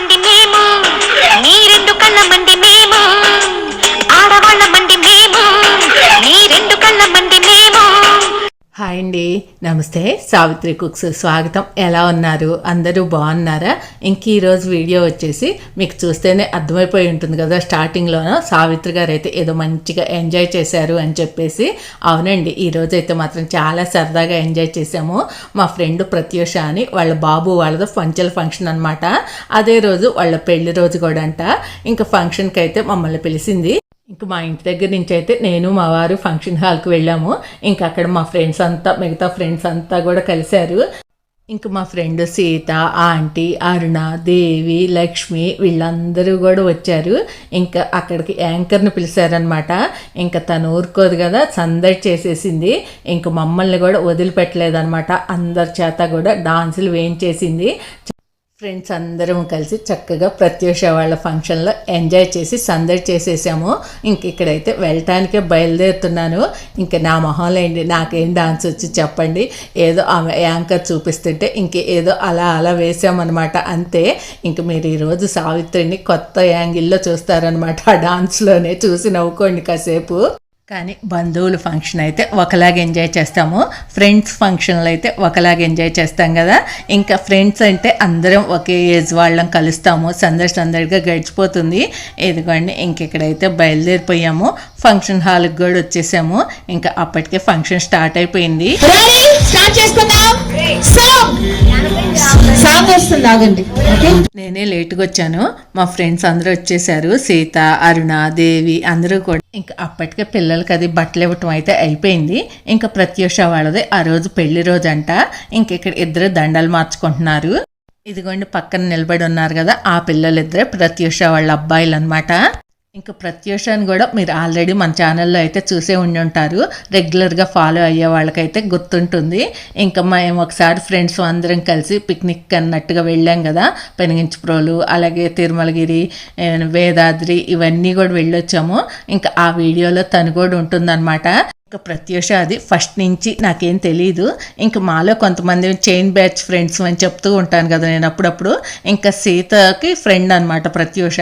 మంది మేము. నీ రెండు కళ్ళ హాయ్ అండి. నమస్తే. సావిత్రి కుక్స్ స్వాగతం. ఎలా ఉన్నారు? అందరూ బాగున్నారా? ఇంక ఈరోజు వీడియో వచ్చేసి మీకు చూస్తేనే అర్థమైపోయి ఉంటుంది కదా స్టార్టింగ్లోనూ సావిత్రి గారు అయితే ఏదో మంచిగా ఎంజాయ్ చేశారు అని చెప్పేసి. అవునండి ఈ అయితే మాత్రం చాలా సరదాగా ఎంజాయ్ చేసాము మా ఫ్రెండ్ ప్రత్యూష అని వాళ్ళ బాబు వాళ్ళది పంచల ఫంక్షన్ అనమాట అదే రోజు వాళ్ళ పెళ్ళి రోజు కూడా అంట ఇంకా ఫంక్షన్కి అయితే మమ్మల్ని పిలిచింది. ఇంక మా ఇంటి దగ్గర నుంచి అయితే నేను మా వారు ఫంక్షన్ హాల్కి వెళ్ళాము. ఇంకా అక్కడ మా ఫ్రెండ్స్ అంతా మిగతా ఫ్రెండ్స్ అంతా కూడా కలిశారు. ఇంక మా ఫ్రెండ్ సీత ఆంటీ అరుణ దేవి లక్ష్మి వీళ్ళందరూ కూడా వచ్చారు. ఇంకా అక్కడికి యాంకర్ని పిలిచారనమాట ఇంకా తను ఊరుకోదు కదా సందడి చేసేసింది. ఇంక మమ్మల్ని కూడా వదిలిపెట్టలేదనమాట అందరి చేత కూడా డాన్సులు వేయించేసింది. ఫ్రెండ్స్ అందరం కలిసి చక్కగా ప్రత్యూష వాళ్ళ ఫంక్షన్లో ఎంజాయ్ చేసి సందడి చేసేసాము. ఇంక ఇక్కడైతే వెళ్ళటానికే బయలుదేరుతున్నాను. ఇంకా నా మొహంలో ఏంటి నాకేం డాన్స్ వచ్చి చెప్పండి. ఏదో ఆమె యాంకర్ చూపిస్తుంటే ఇంక ఏదో అలా అలా వేసామన్నమాట. అంతే. ఇంక మీరు ఈరోజు సావిత్రిని కొత్త యాంగిల్లో చూస్తారనమాట ఆ డాన్స్లోనే చూసి నవ్వుకోండి కాసేపు. కానీ బంధువుల ఫంక్షన్ అయితే ఒకలాగా ఎంజాయ్ చేస్తాము. ఫ్రెండ్స్ ఫంక్షన్లో అయితే ఒకలాగా ఎంజాయ్ చేస్తాం కదా. ఇంకా ఫ్రెండ్స్ అంటే అందరం ఒకే ఏజ్ వాళ్ళం కలుస్తాము. సందడి సందడిగా గడిచిపోతుంది. ఇదిగోండి ఇంకెక్కడైతే బయలుదేరిపోయాము. ఫంక్షన్ హాల్కి కూడా వచ్చేసాము. ఇంకా అప్పటికే ఫంక్షన్ స్టార్ట్ అయిపోయింది. రెడీ స్టార్ట్ చేసుకుందాం. సాంగ్ సాంగ్ వస్తుంది ఆగండి. ఓకే నేనే లేట్గా వచ్చాను. మా ఫ్రెండ్స్ అందరూ వచ్చేసారు. సీత అరుణ దేవి అందరూ కూడా. ఇంకా అప్పటికే పిల్లలకి అది బట్టలు ఇవ్వటం అయితే అయిపోయింది. ఇంకా ప్రత్యూష వాళ్ళది ఆ రోజు పెళ్ళి రోజు అంట. ఇంక ఇక్కడ ఇద్దరు దండలు మార్చుకుంటున్నారు. ఇదిగోండి పక్కన నిలబడి ఉన్నారు కదా ఆ పిల్లలిద్దరే ప్రత్యూష వాళ్ళ అబ్బాయిలు అనమాట ఇంకా ప్రత్యూషాన్ని కూడా మీరు ఆల్రెడీ మన ఛానల్లో అయితే చూసే ఉండి ఉంటారు. రెగ్యులర్గా ఫాలో అయ్యే వాళ్ళకైతే గుర్తుంటుంది. ఇంకా మేము ఒకసారి ఫ్రెండ్స్ అందరం కలిసి పిక్నిక్ అన్నట్టుగా వెళ్ళాం కదా పెనగించిప్రోలు అలాగే తిరుమలగిరి వేదాద్రి ఇవన్నీ కూడా వెళ్ళొచ్చాము. ఇంకా ఆ వీడియోలో తను కూడా ఉంటుందన్నమాట. ఇంకా ప్రత్యూష అది ఫస్ట్ నుంచి నాకేం తెలియదు ఇంకా మాలో కొంతమంది చైన్ బ్యాచ్ ఫ్రెండ్స్ అని చెప్తూ ఉంటాను కదా నేను అప్పుడప్పుడు. ఇంకా సీతకి ఫ్రెండ్ అనమాట ప్రత్యూష.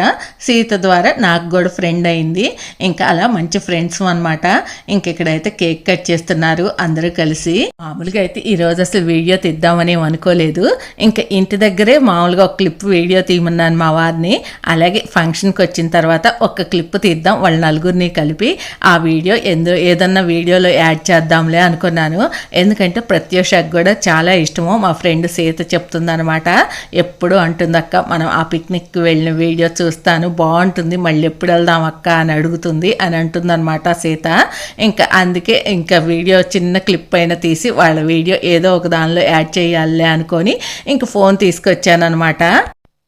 సీత ద్వారా నాకు కూడా ఫ్రెండ్ అయింది. ఇంకా అలా మంచి ఫ్రెండ్స్ అనమాట ఇంక ఇక్కడైతే కేక్ కట్ చేస్తున్నారు అందరూ కలిసి. మామూలుగా అయితే ఈ రోజు అసలు వీడియో తీద్దామని అనుకోలేదు. ఇంకా ఇంటి దగ్గరే మామూలుగా ఒక క్లిప్ వీడియో తీయమన్నాను మా వారిని. అలాగే ఫంక్షన్కి వచ్చిన తర్వాత ఒక క్లిప్ తీద్దాం. వాళ్ళ నలుగురిని కలిపి ఆ వీడియో ఎందు ఏదన్నా వీడియోలో యాడ్ చేద్దాంలే అనుకున్నాను. ఎందుకంటే ప్రత్యూషకు కూడా చాలా ఇష్టము. మా ఫ్రెండ్ సీత చెప్తుందనమాట ఎప్పుడు అంటుంది అక్క మనం ఆ పిక్నిక్కి వెళ్ళిన వీడియో చూస్తాను. బాగుంటుంది మళ్ళీ ఎప్పుడు వెళ్దాం అక్క అని అడుగుతుంది అని అంటుందన్నమాట సీత. ఇంకా అందుకే ఇంకా వీడియో చిన్న క్లిప్ అయినా తీసి వాళ్ళ వీడియో ఏదో ఒక దానిలో యాడ్ చేయాలి అనుకొని ఇంక ఫోన్ తీసుకొచ్చానమాట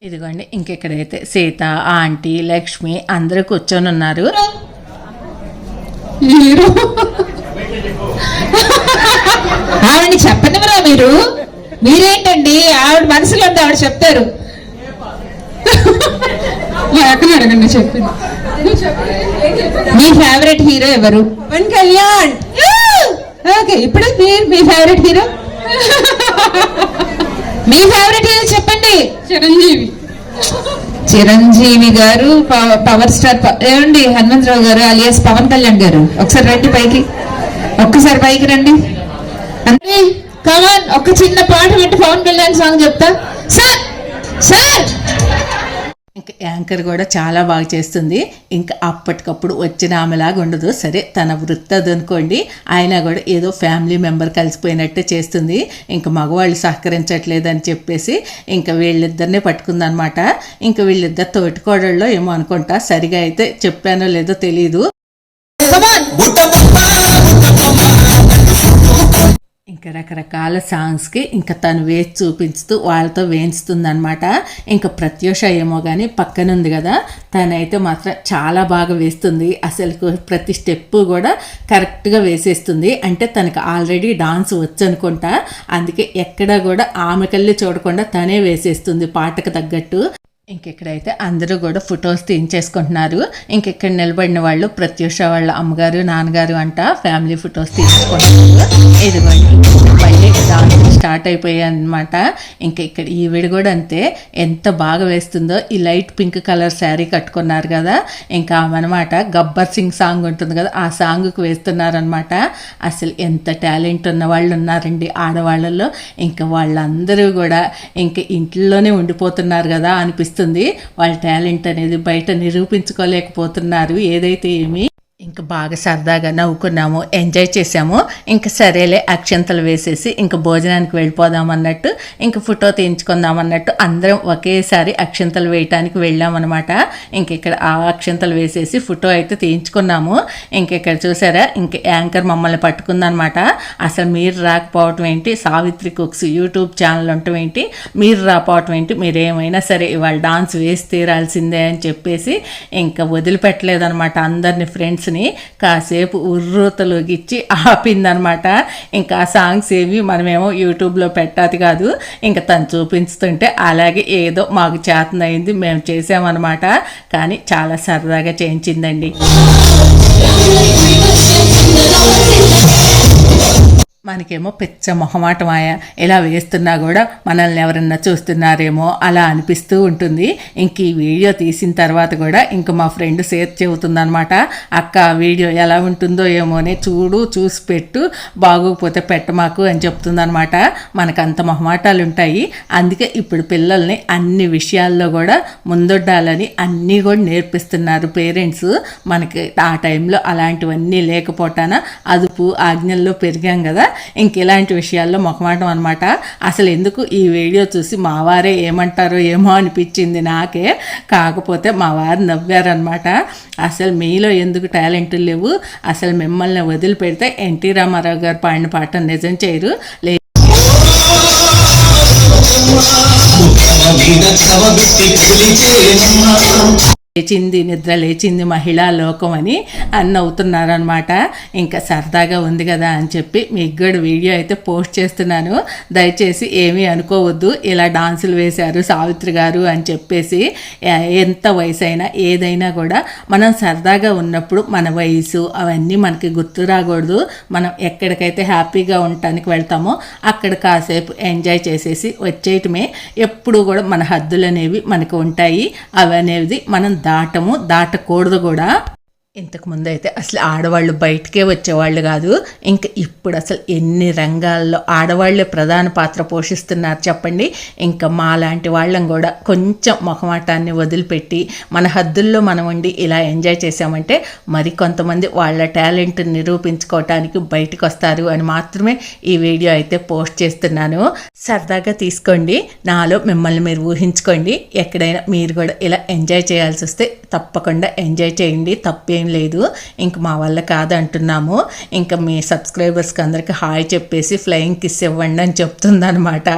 ఇదిగోండి ఇంకెక్కడైతే సీత ఆంటీ లక్ష్మి అందరూ కూర్చొని ఉన్నారు హీరో ఆవిడని చెప్పనివరా మీరు? మీరేంటండి? ఆవిడ మనసులో ఉంది ఆవిడ చెప్తారు. ఎక్కడ అడగండి చెప్పింది మీ ఫేవరెట్ హీరో ఎవరు? పవన్ కళ్యాణ్. ఓకే ఇప్పుడు మీరు మీ ఫేవరెట్ హీరో మీ ఫేవరెట్ హీరో చెప్పండి. చిరంజీవి. చిరంజీవి గారు పవర్ స్టార్ ప- ఏమండి హనుమంతరావు గారు అలియాస్ పవన్ కళ్యాణ్ గారు? ఒకసారి రండి పైకి. ఒక్కసారి పైకి రండి. అంటే కమాన్ ఒక చిన్న పాట పెట్టి పవన్ కళ్యాణ్ సాంగ్ చెప్తా. Sir sir! ఇంకా యాంకర్ కూడా చాలా బాగా చేస్తుంది. ఇంకా అప్పటికప్పుడు వచ్చిన ఆమెలాగా ఉండదు. సరే తన వృత్తి అది అనుకోండి. ఆయన కూడా ఏదో ఫ్యామిలీ మెంబర్ కలిసిపోయినట్టే చేస్తుంది. ఇంకా మగవాళ్ళు సహకరించట్లేదు అని చెప్పేసి ఇంకా వీళ్ళిద్దరినే పట్టుకుందనమాట. ఇంకా వీళ్ళిద్దరు తోటికోడల్లో ఏమో అనుకుంటా. సరిగా అయితే చెప్పానో లేదో తెలియదు ఇంకా రకరకాల సాంగ్స్కి ఇంకా తను వేసి చూపించుతూ వాళ్ళతో వేయించుతుందనమాట ఇంకా ప్రత్యూష ఏమో కానీ పక్కన ఉంది కదా తనైతే మాత్రం చాలా బాగా వేస్తుంది. అసలు ప్రతి స్టెప్ కూడా కరెక్ట్గా వేసేస్తుంది. అంటే తనకు ఆల్రెడీ డాన్స్ వచ్చు అనుకుంటా అందుకే ఎక్కడ కూడా ఆమెకల్లి చూడకుండా తనే వేసేస్తుంది పాటకు తగ్గట్టు. ఇంకెక్కడైతే అందరూ కూడా ఫొటోస్ తీయించేసుకుంటున్నారు. ఇంకెక్కడ నిలబడిన వాళ్ళు ప్రత్యూష వాళ్ళ అమ్మగారు నాన్నగారు అంట ఫ్యామిలీ ఫొటోస్ తీసుకుంటున్నారు ఇదిగోండి. డాన్స్ స్టార్ట్ అయిపోయాయి అనమాట ఇంకా ఇక్కడ ఈవిడ కూడా అంతే ఎంత బాగా వేస్తుందో ఈ లైట్ పింక్ కలర్ శారీ కట్టుకున్నారు కదా. ఇంకా అనమాట గబ్బర్ సింగ్ సాంగ్ ఉంటుంది కదా ఆ సాంగ్కి వేస్తున్నారనమాట అసలు ఎంత టాలెంట్ ఉన్న వాళ్ళు ఉన్నారండి ఆడవాళ్ళల్లో. ఇంకా వాళ్ళందరూ కూడా ఇంకా ఇంట్లోనే ఉండిపోతున్నారు కదా అనిపిస్తుంది. వాళ్ళ టాలెంట్ అనేది బయట నిరూపించుకోలేకపోతున్నారు ఏదైతే ఏమి. ఇంకా బాగా సరదాగా నవ్వుకున్నాము ఎంజాయ్ చేసాము ఇంకా సరేలే అక్షంతలు వేసేసి ఇంకా భోజనానికి వెళ్ళిపోదాం అన్నట్టు ఇంకా ఫోటో తీయించుకుందాం అన్నట్టు అందరం ఒకేసారి అక్షంతలు వేయటానికి వెళ్ళామన్నమాట. ఇంక ఇక్కడ ఆ అక్షంతలు వేసేసి ఫోటో అయితే తీయించుకున్నాము. ఇంక ఇక్కడ చూసారా ఇంక యాంకర్ మమ్మల్ని పట్టుకుందనమాట అసలు మీరు రాకపోవటం ఏంటి? సావిత్రి కుక్స్ యూట్యూబ్ ఛానల్ ఉండటం ఏంటి? మీరు రాకపోవటం ఏంటి? మీరేమైనా సరే ఇవాళ డాన్స్ వేసి తీరాల్సిందే అని చెప్పేసి ఇంకా వదిలిపెట్టలేదనమాట అందరిని ఫ్రెండ్స్ని కాసేపు ఉర్రూతలోకిచ్చి ఆపిందనమాట. ఇంకా ఆ సాంగ్స్ ఏవి మనమేమో యూట్యూబ్లో పెట్టాది కాదు. ఇంకా తను చూపించుతుంటే అలాగే ఏదో మాకు చేతనైంది మేము చేసామన్నమాట కానీ చాలా సరదాగా చేయించిందండి. మనకేమో పిచ్చ మొహమాటమాయ ఇలా వేస్తున్నా కూడా మనల్ని ఎవరన్నా చూస్తున్నారేమో అలా అనిపిస్తూ ఉంటుంది. ఇంక ఈ వీడియో తీసిన తర్వాత కూడా ఇంక మా ఫ్రెండ్ షేర్ చెబుతుందనమాట అక్క వీడియో ఎలా ఉంటుందో ఏమోనే చూడు చూసి పెట్టు బాగోకపోతే పెట్టమాకు అని చెప్తుందనమాట మనకు అంత మొహమాటాలు ఉంటాయి అందుకే ఇప్పుడు పిల్లల్ని అన్ని విషయాల్లో కూడా ముందొడ్డాలని అన్నీ కూడా నేర్పిస్తున్నారు పేరెంట్స్. మనకి ఆ టైంలో అలాంటివన్నీ లేకపోవటాన అదుపు ఆజ్ఞల్లో పెరిగాం కదా ఇంక ఇలాంటి విషయాల్లో మొహమాటం అనమాట అసలు ఎందుకు ఈ వీడియో చూసి మా వారే ఏమంటారో ఏమో అనిపించింది నాకే. కాకపోతే మా వారు నవ్వారనమాట అసలు మీలో ఎందుకు టాలెంట్ లేవు? అసలు మిమ్మల్ని వదిలిపెడితే ఎన్టీ రామారావు గారు పాడిన పాట నిజం చేయరు. లే లేచింది నిద్ర లేచింది మహిళా లోకం అని అన్న అవుతున్నారనమాట ఇంకా సరదాగా ఉంది కదా అని చెప్పి మీకు కూడా వీడియో అయితే పోస్ట్ చేస్తున్నాను. దయచేసి ఏమీ అనుకోవద్దు. ఇలా డాన్సులు వేశారు సావిత్రి గారు అని చెప్పేసి ఎంత వయసు అయినా ఏదైనా కూడా మనం సరదాగా ఉన్నప్పుడు మన వయసు అవన్నీ మనకి గుర్తు రాకూడదు. మనం ఎక్కడికైతే హ్యాపీగా ఉండటానికి వెళ్తామో అక్కడ కాసేపు ఎంజాయ్ చేసేసి వచ్చేయటమే. ఎప్పుడు కూడా మన హద్దులు అనేవి మనకు ఉంటాయి. అవి అనేది మనం దాటము దాటకూడదు కూడా. ఇంతకుముందు అయితే అసలు ఆడవాళ్ళు బయటకే వచ్చేవాళ్ళు కాదు. ఇంకా ఇప్పుడు అసలు ఎన్ని రంగాల్లో ఆడవాళ్ళే ప్రధాన పాత్ర పోషిస్తున్నారు చెప్పండి. ఇంకా మా లాంటి వాళ్ళం కూడా కొంచెం మొహమాటాన్ని వదిలిపెట్టి మన హద్దుల్లో మనం ఉండి ఇలా ఎంజాయ్ చేసామంటే మరి కొంతమంది వాళ్ళ టాలెంట్ నిరూపించుకోవటానికి బయటకు వస్తారు అని మాత్రమే ఈ వీడియో అయితే పోస్ట్ చేస్తున్నాను. సరదాగా తీసుకోండి. నాలో మిమ్మల్ని మీరు ఊహించుకోండి. ఎక్కడైనా మీరు కూడా ఇలా ఎంజాయ్ చేయాల్సి వస్తే తప్పకుండా ఎంజాయ్ చేయండి. తప్పే లేదు. ఇంక మా వల్ల కాదు అంటున్నాము ఇంకా మీ సబ్స్క్రైబర్స్కి అందరికి హాయ్ చెప్పేసి ఫ్లయింగ్ కిస్ ఇవ్వండి అని చెప్తుందనమాట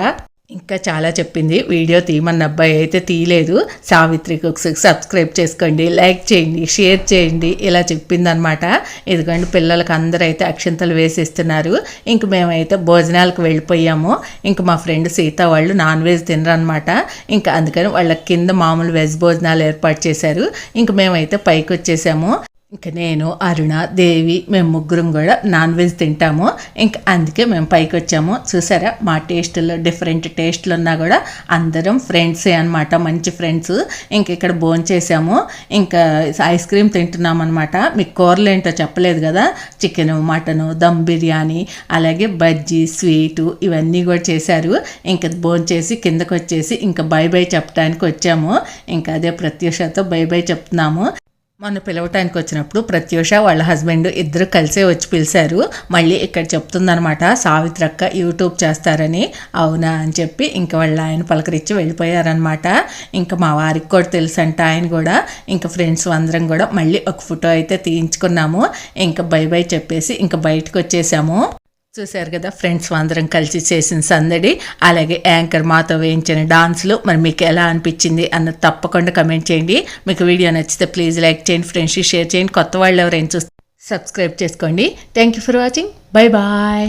ఇంకా చాలా చెప్పింది. వీడియో తీయమన్న అబ్బాయి అయితే తీయలేదు. సావిత్రి కుక్స్ సబ్స్క్రైబ్ చేసుకోండి లైక్ చేయండి షేర్ చేయండి ఇలా చెప్పిందనమాట ఎందుకంటే పిల్లలకి అందరూ అయితే అక్షింతలు వేసిస్తున్నారు. ఇంక మేమైతే భోజనాలకు వెళ్ళిపోయాము. ఇంక మా ఫ్రెండ్ సీత వాళ్ళు నాన్ వెజ్ తినరనమాట ఇంకా అందుకని వాళ్ళ కింద మామూలు వెజ్ భోజనాలు ఏర్పాటు చేశారు. ఇంక మేమైతే పైకి వచ్చేసాము. ఇంకా నేను అరుణ దేవి మేము ముగ్గురం కూడా నాన్ వెజ్ తింటాము. ఇంకా అందుకే మేము పైకి వచ్చాము. చూసారా? మా టేస్ట్లో డిఫరెంట్ టేస్ట్లు ఉన్నా కూడా అందరం ఫ్రెండ్సే అనమాట మంచి ఫ్రెండ్స్. ఇంక ఇక్కడ భోజనం చేసాము. ఇంకా ఐస్ క్రీమ్ తింటున్నాం అనమాట మీకు కూరలు ఏంటో చెప్పలేదు కదా? చికెన్ మటను దమ్ బిర్యానీ అలాగే బజ్జీ స్వీటు ఇవన్నీ కూడా చేశారు. ఇంకా భోజనం చేసి కిందకు వచ్చేసి ఇంకా బై బై చెప్పడానికి వచ్చాము. ఇంకా అదే ప్రత్యూషతో బై బై చెప్తున్నాము. మొన్న పిలవటానికి వచ్చినప్పుడు ప్రత్యూష వాళ్ళ హస్బెండ్ ఇద్దరు కలిసే వచ్చి పిలిచారు. మళ్ళీ ఇక్కడ చెప్తుందనమాట సావిత్రక్క యూట్యూబ్ చేస్తారని. అవునా అని చెప్పి ఇంకా వాళ్ళ ఆయన పలకరించి వెళ్ళిపోయారనమాట ఇంకా మా వారికి కూడా తెలుసు అంట ఆయన కూడా. ఇంకా ఫ్రెండ్స్ అందరం కూడా మళ్ళీ ఒక ఫోటో అయితే తీయించుకున్నాము. ఇంకా బై బై చెప్పేసి ఇంకా బయటకు వచ్చేసాము చూశారు కదా ఫ్రెండ్స్ అందరం కలిసి చేసిన సందడి అలాగే యాంకర్ మాతో వేయించిన డాన్స్లు మరి మీకు ఎలా అనిపించింది అన్నది తప్పకుండా కమెంట్ చేయండి. మీకు వీడియో నచ్చితే ప్లీజ్ లైక్ చేయండి ఫ్రెండ్స్కి షేర్ చేయండి. కొత్త వాళ్ళు ఎవరైనా చూస్తే సబ్స్క్రైబ్ చేసుకోండి. Thank you for watching bye bye